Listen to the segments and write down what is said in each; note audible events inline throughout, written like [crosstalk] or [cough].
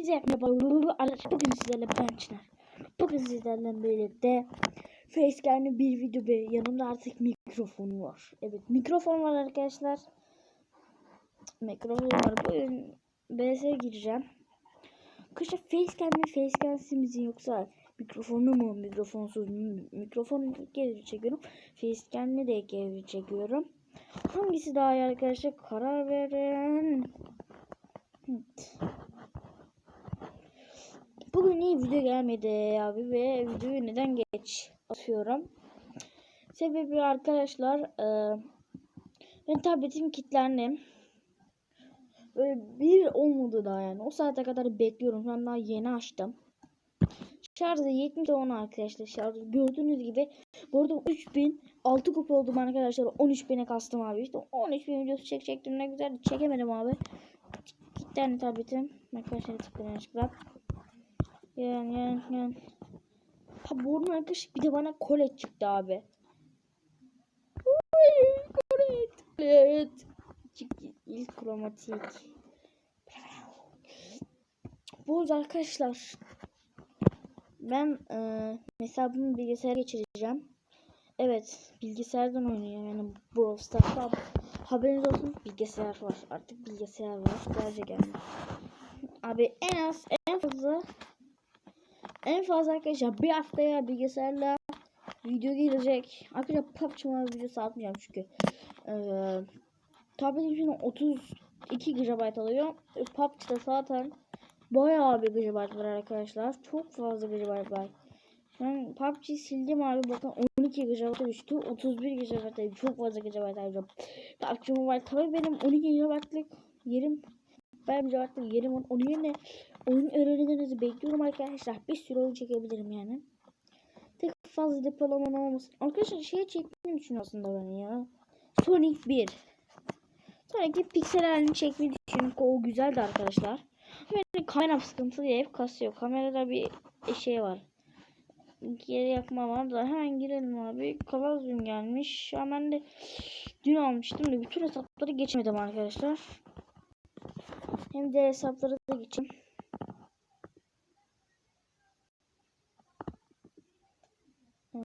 Hepinize merhaba. Arkadaşlar bugün sizlerle ben Çınar. Bugün sizlerle birlikte facecam'li bir video ve yanımda artık mikrofon var. Evet mikrofon var arkadaşlar. Mikrofon var. Bugün BS'e gireceğim. Kışa facecam mi facecam'siz misin yoksa mikrofonlu mu mikrofonsuz mu mikrofon geri çekiyorum. Facecam'li de geri çekiyorum. Hangisi daha iyi arkadaşlar karar verin. Bugün iyi video gelmedi abi ve videoyu neden geç atıyorum. Sebebi arkadaşlar e, ben tabletim kilitlendi. Böyle bir olmadı daha yani. O saate kadar bekliyorum. Ben daha yeni açtım. Şarjı 70 10 arkadaşlar şarjı. Gördüğünüz gibi bu arada 3000 6 kupa oldum arkadaşlar. 13000'e kastım abi. İşte 13000 videosu çekecektim. Ne güzel çekemedim abi. Kilitlendi tabletim. Arkadaşlar tıklayın açıklar. Yani yani yani. Ha burnu arkadaş bir de bana kolet çıktı abi. Kolet. Kolet. İlk kromatik. Bu arkadaşlar ben e, hesabımı bilgisayara geçireceğim. Evet bilgisayardan oynuyorum yani Brawl Stars'ta haberiniz olsun bilgisayar var artık bilgisayar var gerçekten. Abi en az en fazla en fazla arkadaşlar bir haftaya bilgisayarla video gelecek. Arkadaşlar PUBG Mobile videosu atmayacağım çünkü. Ee, tabletim şimdi 32 GB alıyor. E, PUBG'de zaten bayağı bir GB var arkadaşlar. Çok fazla GB var. Ben PUBG sildim abi bakın 12 GB düştü. 31 GB çok fazla GB alacağım. PUBG Mobile tabii benim 12 GB'lık yerim ben GB'lık yerim. Onun yerine oyun öğrenmenizi bekliyorum arkadaşlar. Bir sürü oyun çekebilirim yani. Tek fazla depolaman olmasın. Arkadaşlar şey çekmeyi düşünüyorum aslında ben ya. Sonic 1. Sonic piksel halini çekmeyi düşünüyorum. O güzeldi arkadaşlar. Benim kamera sıkıntı diye hep kasıyor. Kamerada bir şey var. Geri yakma var da hemen girelim abi. Kalazyum gelmiş. Hemen de dün almıştım da bütün hesapları geçmedim arkadaşlar. Hem de hesapları da geçeyim. Ee,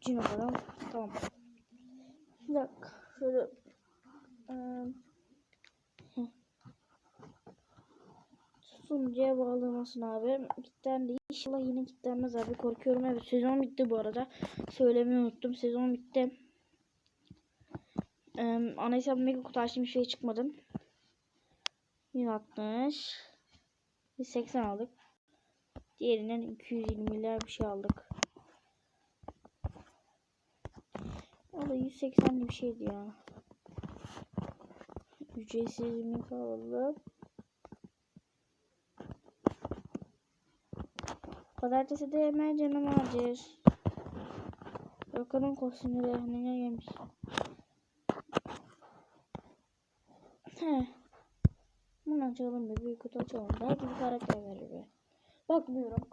Cino falan. Tamam. Bir dakika. Şöyle. Ee, sunucuya bağlamasın abi. Kilitlendi. İnşallah yine kilitlenmez abi. Korkuyorum. Evet sezon bitti bu arada. Söylemeyi unuttum. Sezon bitti. Ee, ana hesabım mega kutu açtım bir şey çıkmadı. 160 180 aldık. Diğerinden 220 milyar bir şey aldık. O da 180 bir şeydi ya. Ücretsiz mi kaldı? Pazartesi de hemen canım acır. Bakalım kostümleri ne gelmiş. He. Bunu açalım bir büyük kutu açalım. Belki bir karakter verir be. Bakmıyorum.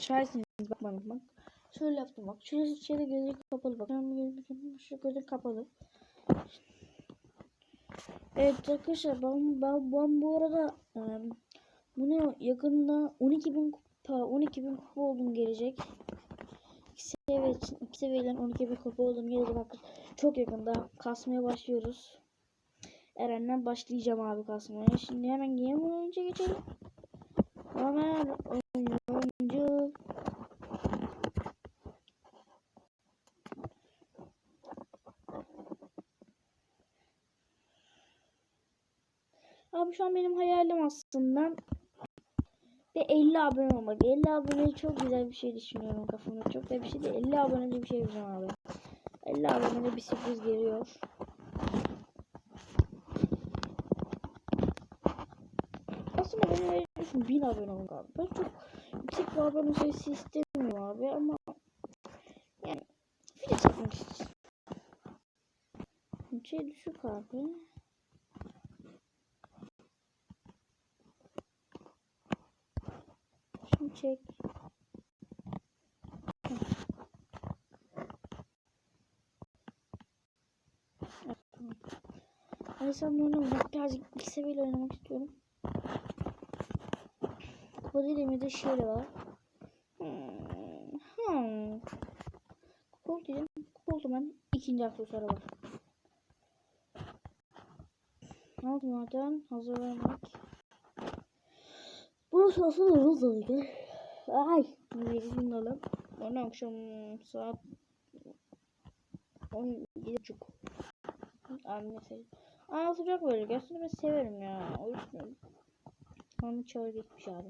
Vermedi. Şahirsiniz bakmadım bak. Şöyle yaptım bak. Şurası içeri gözü kapalı bak. Şu gözü kapalı. Evet arkadaşlar ben, ben, ben bu arada e, bunu yakında 12.000 kupa 12.000 kupa oldum gelecek. İki seviye için iki seviyeden 12.000 kupa oldum gelecek arkadaşlar. Çok yakında kasmaya başlıyoruz. Eren'den başlayacağım abi kasmaya. Şimdi hemen game oyuncu geçelim. Ömer oyuncu. Abi şu an benim hayalim aslında ve 50 abone olmak. 50 abone çok güzel bir şey düşünüyorum kafamda. Çok da bir şey değil. 50 abone bir şey yapacağım abi. 50 abone bir sürpriz geliyor. Aslında benim hedefim 1000 abone olmak abi. Ben çok yüksek bir abone sayısı istemiyorum abi ama yani video çekmek istiyorum. Şey düşük abi. Şimdi çek. Hesabımla oynamayacağım. Birazcık ilk seviyeyle oynamak istiyorum. Kupa değil elimde şöyle var. Hmm. Hmm. Kupa diyeceğim. Kupa oldu ben. İkinci var. Ne oldu zaten? Hazırlamak. Burası aslında Rosalı'ydı. Ay. Bizim alalım. Onu akşam saat 17.30. Abi mesela. Aa sıcak böyle. Gerçekten ben severim ya. O yüzden. Onu çağır gitmiş abi.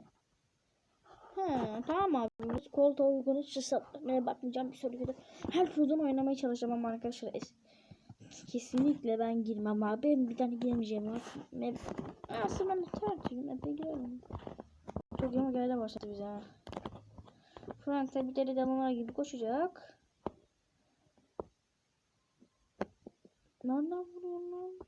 He tamam abi. Biz koltuğa uygun hiç satmaya bakmayacağım bir sonraki Her türden oynamaya çalışacağım ama arkadaşlar. Es Kesinlikle ben girmem abi. Bir tane girmeyeceğim abi. Ben... Aslında ben de tercihim. Ben de. Yama geldi başladı bize. Frank bir deli danalar gibi koşacak. Nereden vuruyorum lan?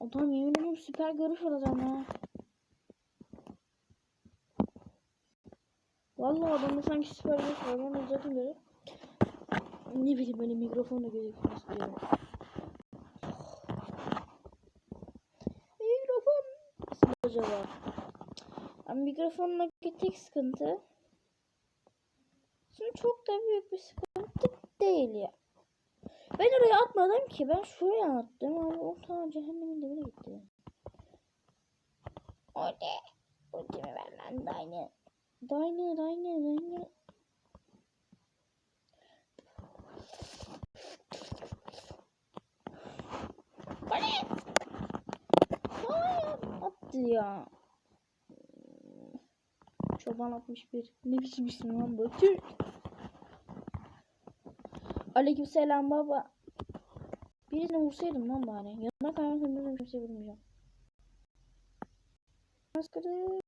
Adam yemin ederim süper görüş adam ya. Vallahi adamda sanki süper görüş var. Ben zaten böyle ne bileyim böyle mikrofonla gözükmek istiyorum. Mikrofon nasıl acaba? Ama mikrofonla tek sıkıntı Şimdi çok da büyük bir sıkıntı değil ya. Ben oraya atmadım ki. Ben şuraya attım ama o ta cehennemin dibine gitti. O ne? Ultimi ver lan Dayne. Dayne, Dayne, Dayne. O ne? Hayır, attı ya. Çoban 61. Ne biçim isim lan bu? Türk. Aleykümselam baba. Birisine vursaydım lan bari. Yanına kaymasam ben kimseye vurmayacağım. Askırım.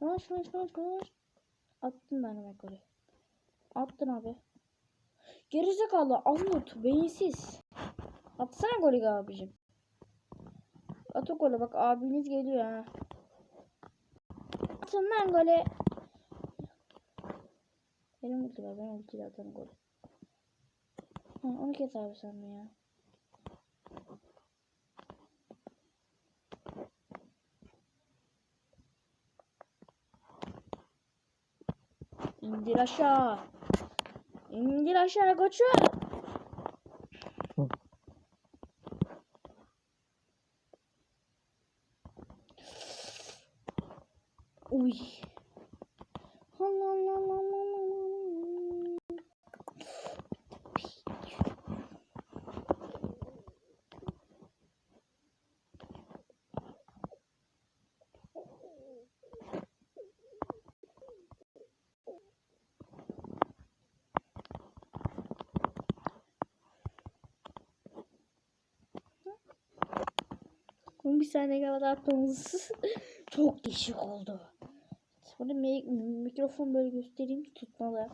Yavaş yavaş yavaş yavaş. Attın ben oraya. Attın abi. Gerizekalı Ahmut beyinsiz. Atsana golü abicim. At o golü bak abiniz geliyor ha. Atın lan golü. Benim ulti var ben ultiyle atarım golü. Ha, onu kes abi sen ya. İndir aşağı. İndir aşağı koçum. Son bir saniye kadar atmamız [laughs] çok değişik oldu. Burada mi mikrofon böyle göstereyim ki tutmalı.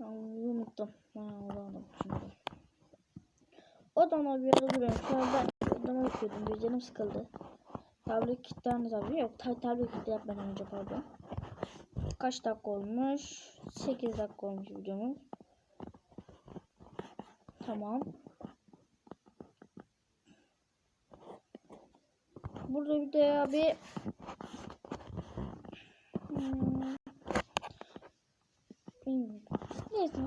Onu unuttum. Ha, onu şimdi. Odama bir yerde duruyorum. Şu anda odama bakıyordum. Bir canım sıkıldı. Tablet kilitlendi tabii. Yok ta tablet kilitli yapmadan önce pardon. Kaç dakika olmuş? 8 dakika olmuş videomuz. Tamam. Burada bir de abi hmm. Neyse.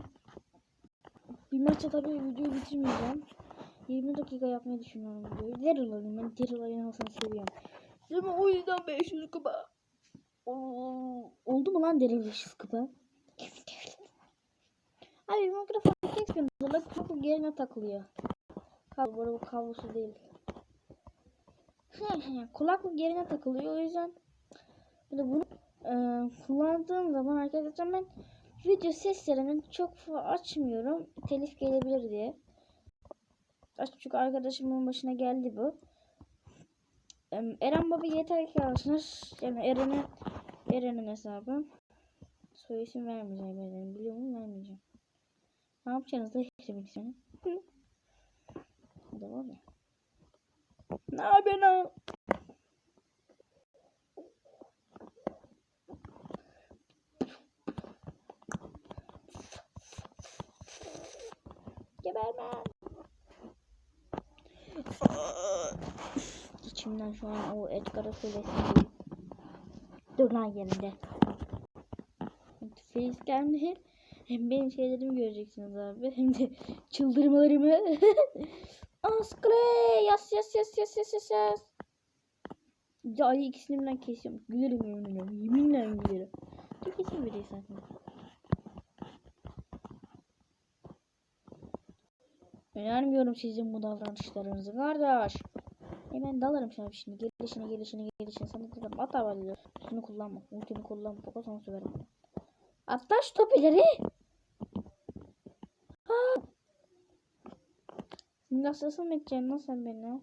Bir maçta tabii videoyu bitirmeyeceğim. 20 dakika yapmayı düşünüyorum videoyu. Daryl alayım. Ben Daryl oynamasını seviyorum. Mi? O yüzden 500 kupa. Oldu mu lan Daryl 500 kupa? Abi mikrofon tek sıkıntılı. Kablo yerine takılıyor. Kablo bu kablosu değil. [laughs] kulaklık yerine takılıyor. O yüzden bir de bunu e, kullandığım zaman arkadaşlar ben video seslerini çok açmıyorum. Telif gelebilir diye. Çünkü arkadaşımın başına geldi bu. Eren Baba yeter ki arkadaşlar. Yani Eren'in Eren'in hesabı. Soy isim vermeyeceğim Eren'in. Biliyor musun? Vermeyeceğim. Ne yapacaksınız da Eren'in ismini? Bu da var ya. Ne yapıyorsun lan? gebermem. İçimden şu an o Edgar'a söylesin. Dur lan yerinde. Facecam'de hem benim şeylerimi göreceksiniz abi hem de çıldırmalarımı. [laughs] Askle yas yas yas yas yas yas yas. Ya ikisini birden kesiyorum. Gülerim yeminle. Yeminle gülerim. Dur kesin bir zaten. Önermiyorum sizin bu davranışlarınızı kardeş. Hemen dalarım sana şimdi. Gelişine gelişine gelişine. Sana dedim at havaliyor. Şunu kullanma. Ultimi kullanma. Fakat sana söverim. Atla şu top ileri. Ha. Nasıl mı edeceksin lan sen beni?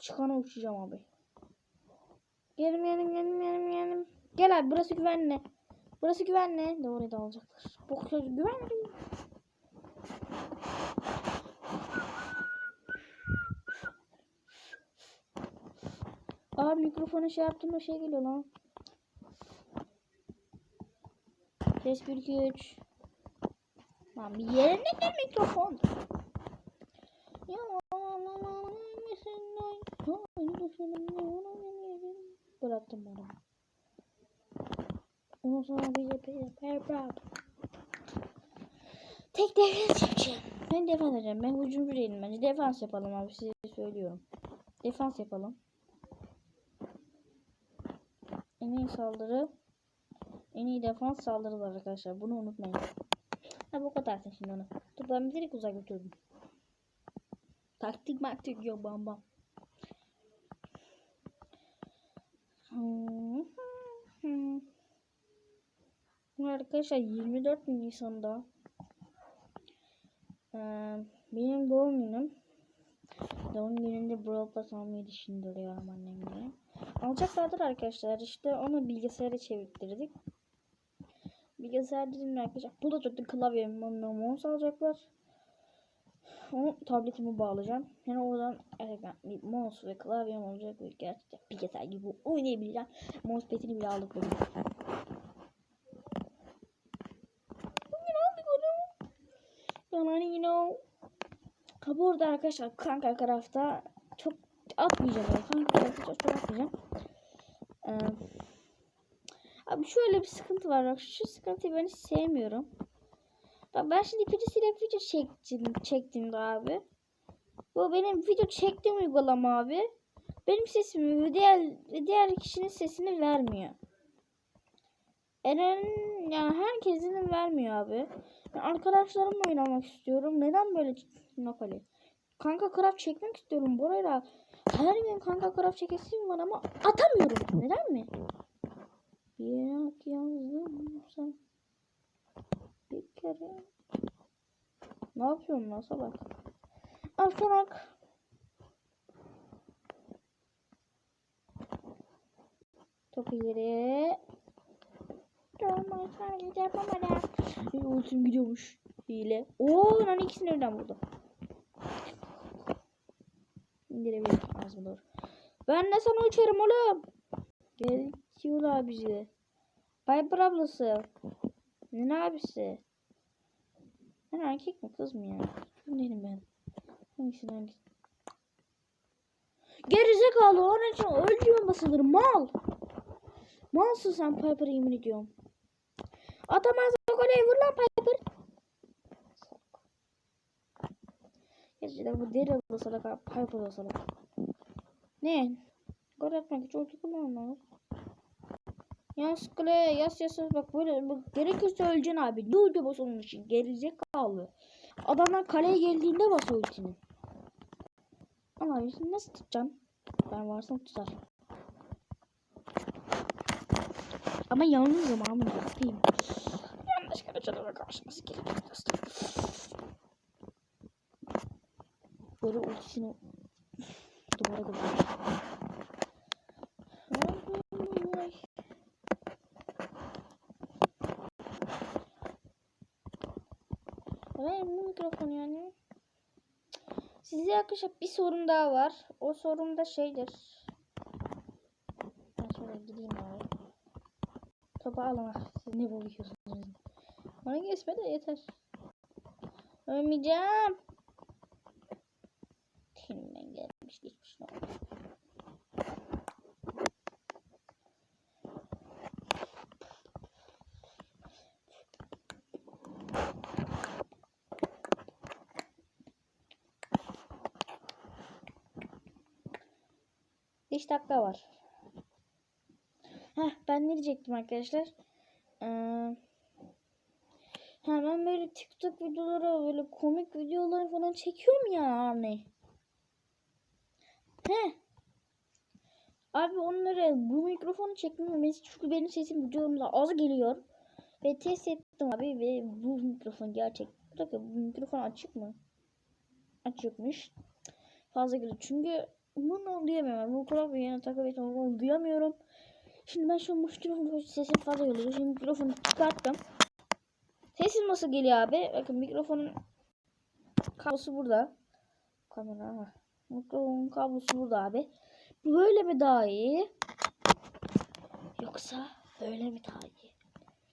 Çıkana uçacağım abi. Gelim gelim gelim gelim gelim. Gel abi burası güvenli. Burası güvenli. Doğru da alacaklar. Bu köz güvenli. Aa mikrofonu şey yaptım o şey geliyor lan. Ses 1 2 3. Lan bir yerine gel mikrofon. Bıraktım onu. Ondan sonra bir de per Tek defans yapacağım. Ben defans edeceğim. Ben hücumcu değilim bence. Defans yapalım abi size söylüyorum. Defans yapalım. En iyi saldırı. En iyi defans saldırılar arkadaşlar. Bunu unutmayın. Ha bu kadar sen şimdi onu. Dur ben direkt uzak götürdüm. Taktik maktik yok bam bam. Arkadaşlar 24 Nisan'da ee, benim doğum günüm. Doğum gününde Brawl Pass almayı düşündürüyorum annemle. Alacaklardır arkadaşlar. İşte onu bilgisayara çevirttirdik. Bilgisayar dedim arkadaşlar. Bu da çok klavye mouse alacaklar. Onu tabletimi bağlayacağım. Yani oradan gerçekten bir mouse ve klavyem olacak ve gerçekten bilgisayar gibi oynayabileceğim. Mousepad'ini bile aldık bugün. Bugün aldık onu. Yani you know. Ha bu arada arkadaşlar kanka tarafta çok atmayacağım. Kanka tarafta çok, çok atmayacağım. Ee, abi şöyle bir sıkıntı var. Bak şu sıkıntıyı ben hiç sevmiyorum. Bak ben şimdi birisiyle video çektim, çektim abi. Bu benim video çektiğim uygulama abi. Benim sesimi diğer, diğer kişinin sesini vermiyor. Eren yani herkesin vermiyor abi. Ben arkadaşlarımla oynamak istiyorum. Neden böyle Napoli? Kanka craft çekmek istiyorum buraya. Her gün kanka craft çekesim var ama atamıyorum. Neden mi? Bir yazdım sen. Bir kere. Ne yapıyorsun lan salak? Al salak. Topu yere. Durma sadece yapamadım. Ultim gidiyormuş. Hile. Oo lan ikisini birden vurdu. İndirebilirim ağzıma doğru. Ben de sana uçarım oğlum. Gel Kiyola bizi. Piper ablası. Ne abisi? Ben erkek mi kız mı ya? Kim değilim ben? Hangisini hangisi? Gerizekalı onun için ölüyor basılır mal. Malsın sen Piper yemin ediyorum. Atamaz golü vur lan Piper. Gerçekten bu deri da salak Piper da salak. Ne? Gol atmak için ulti kullanmaz. Yas kule yas yas yas bak böyle bak, gerekirse öleceksin abi. Ne ulti bas onun için gerizekalı. Adamlar kaleye geldiğinde bas ultini. Ama şimdi nasıl tutacaksın? Ben varsam tutar. Ama yalnızım ama hastayım. Yanlış canavar karşıması gerekiyor dostum. Böyle ultisini duvara koyuyor. Benim bu mikrofon yani. Size arkadaşlar bir sorun daha var. O sorun da şeydir. Ben şöyle gideyim abi. Topu alın. Siz ne buluyorsunuz? Bana geçme de yeter. Ölmeyeceğim. Kimden gelmiş geçmiş ne oldu? Beş dakika var. Heh, ben ne diyecektim arkadaşlar? Ee, ha, ben böyle TikTok videoları, böyle komik videoları falan çekiyorum ya hani. He. Abi onları bu mikrofonu çekmememiz çünkü benim sesim videomda az geliyor. Ve test ettim abi ve bu mikrofon gerçek. Bir dakika bu mikrofon açık mı? Açıkmış. Fazla geliyor. Çünkü bunu duyamıyorum. Bu bir yana etmem. Onu duyamıyorum. Şimdi ben şu mikrofon sesim fazla geliyor. Şimdi mikrofonu çıkarttım. Sesim nasıl geliyor abi? Bakın mikrofonun kablosu burada. Kamera ama. Mikrofonun kablosu burada abi. Böyle mi daha iyi? Yoksa böyle mi daha iyi?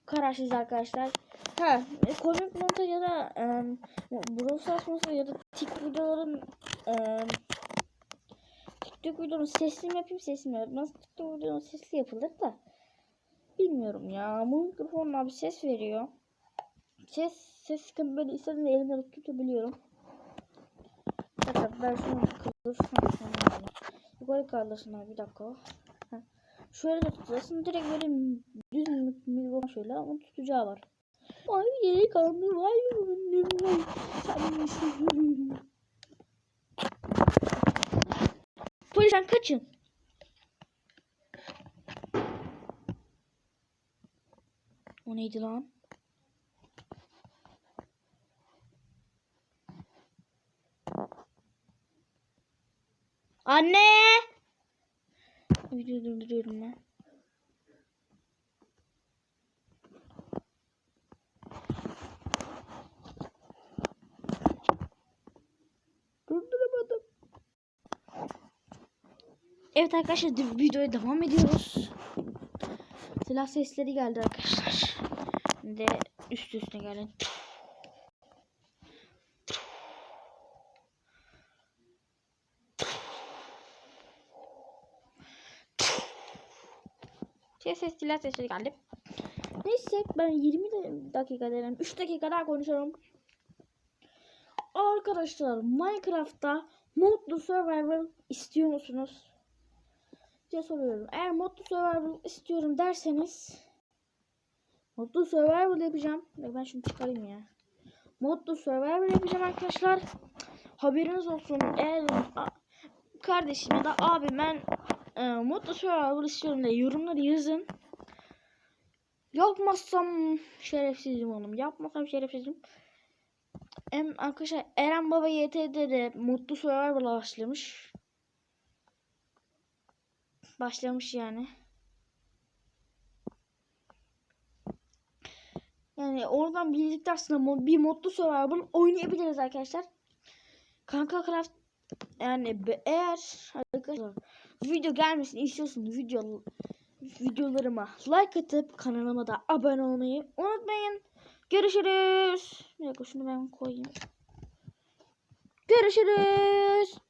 Kararsız arkadaşlar. Ha, e, komik montaj ya da e, Brawl Stars ya da TikTok videoların e, TikTok videonun sesli yapayım sesli yapayım? Nasıl TikTok videonun sesli yapılır da bilmiyorum ya. Bu mikrofon abi ses veriyor. Ses ses sıkıntı böyle istediğim elimde tutabiliyorum. Bakın ben şunu kılıf yukarı kaldırsın abi bir dakika. Şöyle de tutarsın direkt böyle düz mikrofon şöyle ama tutacağı var. Ay vay vay. Sen Polisten kaçın. O neydi lan? Anne! Videoyu durduruyorum ben. Evet arkadaşlar de- videoya devam ediyoruz. Silah sesleri geldi arkadaşlar. Şimdi üst üste. Şey ses silah sesleri geldi. Neyse ben 20 de- dakika derim. 3 dakika daha konuşalım. Arkadaşlar Minecraft'ta modlu survival istiyor musunuz? Diye soruyorum. Eğer modlu survival istiyorum derseniz modlu survival yapacağım. Ben şunu çıkarayım ya. Modlu survival yapacağım arkadaşlar. Haberiniz olsun. Eğer kardeşim ya da abi ben e, modlu survival istiyorum diye yorumları yazın. Yapmazsam şerefsizim oğlum. Yapmazsam şerefsizim. Hem arkadaşlar Eren Baba YT'de de modlu survival'a başlamış. Başlamış yani. Yani oradan birlikte aslında mod, bir modlu survival oynayabiliriz arkadaşlar. Kanka Craft yani eğer arkadaşlar video gelmesini istiyorsanız video videolarıma like atıp kanalıma da abone olmayı unutmayın. Görüşürüz. Bir dakika şunu ben koyayım. Görüşürüz.